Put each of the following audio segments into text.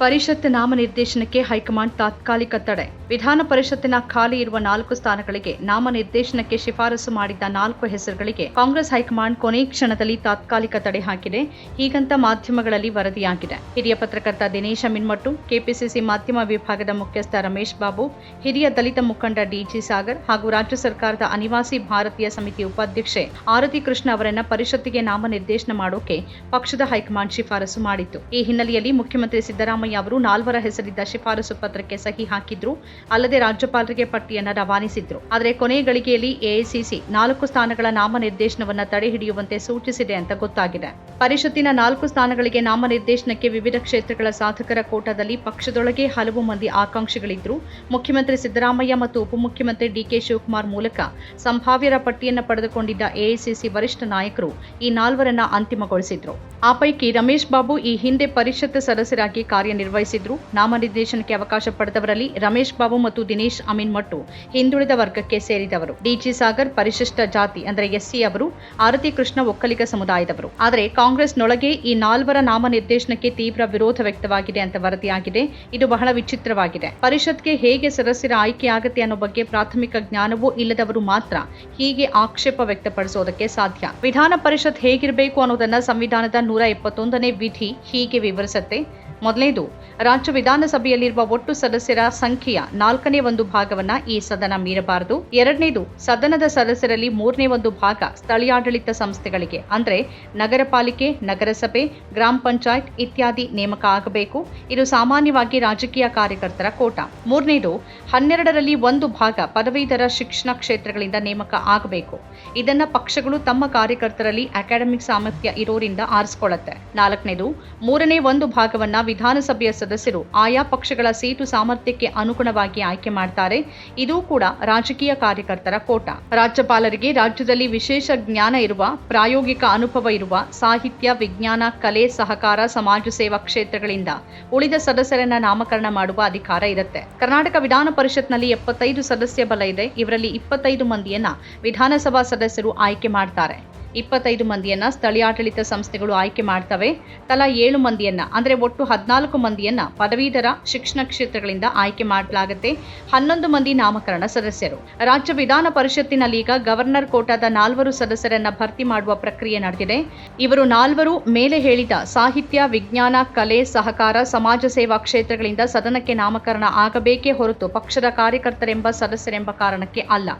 ಪರಿಷತ್ ನಾಮನಿರ್ದೇಶನಕ್ಕೆ high command ತಾತ್ಕಾಲಿಕ ತಡೆ. ವಿಧಾನ ಪರಿಷತ್ತಿನ ಖಾಲಿ ಇರುವ ನಾಲ್ಕು ಸ್ಥಾನಗಳಿಗೆ ನಾಮನಿರ್ದೇಶನಕ್ಕೆ ಶಿಫಾರಸು ಮಾಡಿದ್ದ ನಾಲ್ಕು ಹೆಸರುಗಳಿಗೆ ಕಾಂಗ್ರೆಸ್ ಹೈಕಮಾಂಡ್ ಕೊನೆ ಕ್ಷಣದಲ್ಲಿ ತಾತ್ಕಾಲಿಕ ತಡೆ ಹಾಕಿದೆ. ಹೀಗಂತ ಮಾಧ್ಯಮಗಳಲ್ಲಿ ವರದಿಯಾಗಿದೆ. ಹಿರಿಯ ಪತ್ರಕರ್ತ ದಿನೇಶ ಮಿನ್ಮಟ್ಟು, ಕೆಪಿಸಿಸಿ ಮಾಧ್ಯಮ ವಿಭಾಗದ ಮುಖ್ಯಸ್ಥ ರಮೇಶ್ ಬಾಬು, ಹಿರಿಯ ದಲಿತ ಮುಖಂಡ ಡಿಜಿ ಸಾಗರ್ ಹಾಗೂ ರಾಜ್ಯ ಸರ್ಕಾರದ ಅನಿವಾಸಿ ಭಾರತೀಯ ಸಮಿತಿ ಉಪಾಧ್ಯಕ್ಷೆ ಆರತಿ ಕೃಷ್ಣ ಅವರನ್ನ ಪರಿಷತ್ತಿಗೆ ನಾಮನಿರ್ದೇಶನ ಮಾಡೋಕೆ ಪಕ್ಷದ ಹೈಕಮಾಂಡ್ ಶಿಫಾರಸು ಮಾಡಿತ್ತು. ಈ ಹಿನ್ನೆಲೆಯಲ್ಲಿ ಮುಖ್ಯಮಂತ್ರಿ ಸಿದ್ದರಾಮಯ್ಯ ಅವರು ನಾಲ್ವರ ಹೆಸರಿದ್ದ ಶಿಫಾರಸು ಪತ್ರಕ್ಕೆ ಸಹಿ ಹಾಕಿದ್ರು. ಅಲ್ಲದೆ ರಾಜ್ಯಪಾಲರಿಗೆ ಪಟ್ಟಿಯನ್ನು ರವಾನಿಸಿದ್ರು. ಆದರೆ ಕೊನೆ ಗಳಿಗೆಯಲ್ಲಿ ಎಐಸಿಸಿ ನಾಲ್ಕು ಸ್ಥಾನಗಳ ನಾಮನಿರ್ದೇಶನವನ್ನ ತಡೆ ಹಿಡಿಯುವಂತೆ ಸೂಚಿಸಿದೆ ಅಂತ ಗೊತ್ತಾಗಿದೆ. ಪರಿಷತ್ತಿನ ನಾಲ್ಕು ಸ್ಥಾನಗಳಿಗೆ ನಾಮನಿರ್ದೇಶನಕ್ಕೆ ವಿವಿಧ ಕ್ಷೇತ್ರಗಳ ಸಾಧಕರ ಕೋಟಾದಲ್ಲಿ ಪಕ್ಷದೊಳಗೆ ಹಲವು ಮಂದಿ ಆಕಾಂಕ್ಷಿಗಳಿದ್ರು. ಮುಖ್ಯಮಂತ್ರಿ ಸಿದ್ದರಾಮಯ್ಯ ಮತ್ತು ಉಪಮುಖ್ಯಮಂತ್ರಿ ಡಿಕೆ ಶಿವಕುಮಾರ್ ಮೂಲಕ ಸಂಭಾವ್ಯರ ಪಟ್ಟಿಯನ್ನು ಪಡೆದುಕೊಂಡಿದ್ದ ಎಐಸಿಸಿ ವರಿಷ್ಠ ನಾಯಕರು ಈ ನಾಲ್ವರನ್ನ ಅಂತಿಮಗೊಳಿಸಿದ್ರು. ಆ ಪೈಕಿ ರಮೇಶ್ ಬಾಬು ಈ ಹಿಂದೆ ಪರಿಷತ್ ಸದಸ್ಯರಾಗಿ ಕಾರ್ಯನಿರ್ವಹಿಸಿದ್ರು. ನಾಮನಿರ್ದೇಶನಕ್ಕೆ ಅವಕಾಶ ಪಡೆದವರಲ್ಲಿ ರಮೇಶ್ ಬಾಬು ಮತ್ತು ದಿನೇಶ್ ಅಮೀನ್ ಮಟ್ಟು ಹಿಂದುಳಿದ ವರ್ಗಕ್ಕೆ ಸೇರಿದವರು. ಡಿಜಿ ಸಾಗರ್ ಪರಿಶಿಷ್ಟ ಜಾತಿ ಅಂದರೆ ಎಸ್ಸಿ ಅವರು, ಆರತಿ ಕೃಷ್ಣ ಒಕ್ಕಲಿಗ ಸಮುದಾಯದವರು. ಆದರೆ ಕಾಂಗ್ರೆಸ್ನೊಳಗೆ ಈ ನಾಲ್ವರ ನಾಮನಿರ್ದೇಶನಕ್ಕೆ ತೀವ್ರ ವಿರೋಧ ವ್ಯಕ್ತವಾಗಿದೆ ಅಂತ ವರದಿಯಾಗಿದೆ. ಇದು ಬಹಳ ವಿಚಿತ್ರವಾಗಿದೆ. ಪರಿಷತ್ಗೆ ಹೇಗೆ ಸದಸ್ಯರ ಆಯ್ಕೆಯಾಗತ್ತೆ ಅನ್ನೋ ಬಗ್ಗೆ ಪ್ರಾಥಮಿಕ ಜ್ಞಾನವೂ ಇಲ್ಲದವರು ಮಾತ್ರ ಹೀಗೆ ಆಕ್ಷೇಪ ವ್ಯಕ್ತಪಡಿಸೋದಕ್ಕೆ ಸಾಧ್ಯ. ವಿಧಾನ ಪರಿಷತ್ ಹೇಗಿರಬೇಕು ಅನ್ನೋದನ್ನ ಸಂವಿಧಾನದ ನೂರ ಎಪ್ಪತ್ತೊಂದನೇ ವಿಧಿ ಹೀಗೆ ವಿವರಿಸುತ್ತೆ. ಮೊದಲನೇದು, ರಾಜ್ಯ ವಿಧಾನಸಭೆಯಲ್ಲಿರುವ ಒಟ್ಟು ಸದಸ್ಯರ ಸಂಖ್ಯೆಯ ನಾಲ್ಕನೇ ಒಂದು ಭಾಗವನ್ನ ಈ ಸದನ ಮೀರಬಾರದು. ಎರಡನೇದು, ಸದನದ ಸದಸ್ಯರಲ್ಲಿ ಮೂರನೇ ಒಂದು ಭಾಗ ಸ್ಥಳೀಯಾಡಳಿತ ಸಂಸ್ಥೆಗಳಿಗೆ, ಅಂದರೆ ನಗರ ಪಾಲಿಕೆ, ನಗರಸಭೆ, ಗ್ರಾಮ ಪಂಚಾಯತ್ ಇತ್ಯಾದಿ ನೇಮಕ ಆಗಬೇಕು. ಇದು ಸಾಮಾನ್ಯವಾಗಿ ರಾಜಕೀಯ ಕಾರ್ಯಕರ್ತರ ಕೋಟ. ಮೂರನೇದು, ಹನ್ನೆರಡರಲ್ಲಿ ಒಂದು ಭಾಗ ಪದವೀಧರ ಶಿಕ್ಷಣ ಕ್ಷೇತ್ರಗಳಿಂದ ನೇಮಕ ಆಗಬೇಕು. ಇದನ್ನ ಪಕ್ಷಗಳು ತಮ್ಮ ಕಾರ್ಯಕರ್ತರಲ್ಲಿ ಅಕಾಡೆಮಿಕ್ ಸಾಮರ್ಥ್ಯ ಇರೋರಿಂದ ಆರಿಸಿಕೊಳ್ಳುತ್ತೆ. ನಾಲ್ಕನೇದು, ಮೂರನೇ ಒಂದು ಭಾಗವನ್ನ ವಿಧಾನಸಭೆಯ ಸದಸ್ಯರು ಆಯಾ ಪಕ್ಷಗಳ ಸೀಟು ಸಾಮರ್ಥ್ಯಕ್ಕೆ ಅನುಗುಣವಾಗಿ ಆಯ್ಕೆ ಮಾಡ್ತಾರೆ. ಇದು ಕೂಡ ರಾಜಕೀಯ ಕಾರ್ಯಕರ್ತರ ಕೋಟ. ರಾಜ್ಯಪಾಲರಿಗೆ ರಾಜ್ಯದಲ್ಲಿ ವಿಶೇಷ ಜ್ಞಾನ ಇರುವ, ಪ್ರಾಯೋಗಿಕ ಅನುಭವ ಇರುವ ಸಾಹಿತ್ಯ, ವಿಜ್ಞಾನ, ಕಲೆ, ಸಹಕಾರ, ಸಮಾಜ ಸೇವಾ ಕ್ಷೇತ್ರಗಳಿಂದ ಉಳಿದ ಸದಸ್ಯರನ್ನ ನಾಮಕರಣ ಮಾಡುವ ಅಧಿಕಾರ ಇರುತ್ತೆ. ಕರ್ನಾಟಕ ವಿಧಾನ ಪರಿಷತ್ನಲ್ಲಿ ಎಪ್ಪತ್ತೈದು ಸದಸ್ಯ ಬಲ ಇದೆ. ಇವರಲ್ಲಿ ಇಪ್ಪತ್ತೈದು ಮಂದಿಯನ್ನ ವಿಧಾನಸಭಾ ಸದಸ್ಯರು ಆಯ್ಕೆ ಮಾಡ್ತಾರೆ. ಇಪ್ಪತ್ತೈದು ಮಂದಿಯನ್ನ ಸ್ಥಳೀಯಾಡಳಿತ ಸಂಸ್ಥೆಗಳು ಆಯ್ಕೆ ಮಾಡ್ತವೆ. ತಲಾ ಏಳು ಮಂದಿಯನ್ನ, ಅಂದ್ರೆ ಒಟ್ಟು ಹದಿನಾಲ್ಕು ಮಂದಿಯನ್ನ ಪದವೀಧರ ಶಿಕ್ಷಣ ಕ್ಷೇತ್ರಗಳಿಂದ ಆಯ್ಕೆ ಮಾಡಲಾಗುತ್ತೆ. ಹನ್ನೊಂದು ಮಂದಿ ನಾಮಕರಣ ಸದಸ್ಯರು. ರಾಜ್ಯ ವಿಧಾನ ಪರಿಷತ್ತಿನಲ್ಲಿ ಈಗ ಗವರ್ನರ್ ಕೋಟಾದ ನಾಲ್ವರು ಸದಸ್ಯರನ್ನ ಭರ್ತಿ ಮಾಡುವ ಪ್ರಕ್ರಿಯೆ ನಡೆದಿದೆ. ಇವರು ನಾಲ್ವರು ಮೇಲೆ ಹೇಳಿದ ಸಾಹಿತ್ಯ, ವಿಜ್ಞಾನ, ಕಲೆ, ಸಹಕಾರ, ಸಮಾಜ ಸೇವಾ ಕ್ಷೇತ್ರಗಳಿಂದ ಸದನಕ್ಕೆ ನಾಮಕರಣ ಆಗಬೇಕೇ ಹೊರತು ಪಕ್ಷದ ಕಾರ್ಯಕರ್ತರೆಂಬ ಸದಸ್ಯರೆಂಬ ಕಾರಣಕ್ಕೆ ಅಲ್ಲ.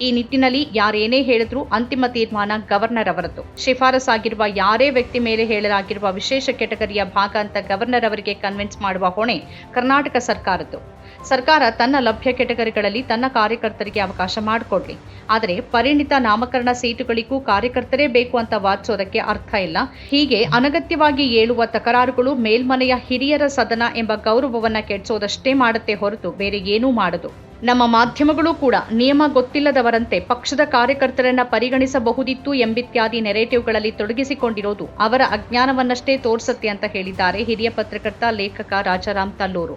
ಈ ನಿಟ್ಟಿನಲ್ಲಿ ಯಾರೇನೇ ಹೇಳಿದ್ರೂ ಅಂತಿಮ ತೀರ್ಮಾನ ಗವರ್ನರ್ ಅವರದ್ದು ಶಿಫಾರಸಾಗಿರುವ ಯಾರೇ ವ್ಯಕ್ತಿ ಮೇಲೆ ಹೇಳಲಾಗಿರುವ ವಿಶೇಷ ಕೆಟಗರಿಯ ಭಾಗ ಅಂತ ಗವರ್ನರ್ ಅವರಿಗೆ ಕನ್ವಿನ್ಸ್ ಮಾಡುವ ಹೊಣೆ ಕರ್ನಾಟಕ ಸರ್ಕಾರದ್ದು. ಸರ್ಕಾರ ತನ್ನ ಲಭ್ಯ ಕೆಟಗರಿಗಳಲ್ಲಿ ತನ್ನ ಕಾರ್ಯಕರ್ತರಿಗೆ ಅವಕಾಶ ಮಾಡಿಕೊಡ್ಲಿ. ಆದರೆ ಪರಿಣಿತ ನಾಮಕರಣ ಸೀಟುಗಳಿಗೂ ಕಾರ್ಯಕರ್ತರೇ ಬೇಕು ಅಂತ ವಾದಿಸೋದಕ್ಕೆ ಅರ್ಥ ಇಲ್ಲ. ಹೀಗೆ ಅನಗತ್ಯವಾಗಿ ಏಳುವ ತಕರಾರುಗಳು ಮೇಲ್ಮನೆಯ ಹಿರಿಯರ ಸದನ ಎಂಬ ಗೌರವವನ್ನು ಕೆಡಿಸೋದಷ್ಟೇ ಮಾಡುತ್ತೆ ಹೊರತು ಬೇರೆ ಏನೂ ಮಾಡದು. ನಮ್ಮ ಮಾಧ್ಯಮಗಳು ಕೂಡ ನಿಯಮ ಗೊತ್ತಿಲ್ಲದವರಂತೆ ಪಕ್ಷದ ಕಾರ್ಯಕರ್ತರನ್ನ ಪರಿಗಣಿಸಬಹುದಿತ್ತು ಎಂಬಿತ್ಯಾದಿ ನೆರೇಟಿವ್ಗಳಲ್ಲಿ ತೊಡಗಿಸಿಕೊಂಡಿರೋದು ಅವರ ಅಜ್ಞಾನವನ್ನಷ್ಟೇ ತೋರಿಸುತ್ತೆ ಅಂತ ಹೇಳಿದ್ದಾರೆ ಹಿರಿಯ ಪತ್ರಕರ್ತ ಲೇಖಕ ರಾಜಾರಾಮ್ ತಲ್ಲೂರು.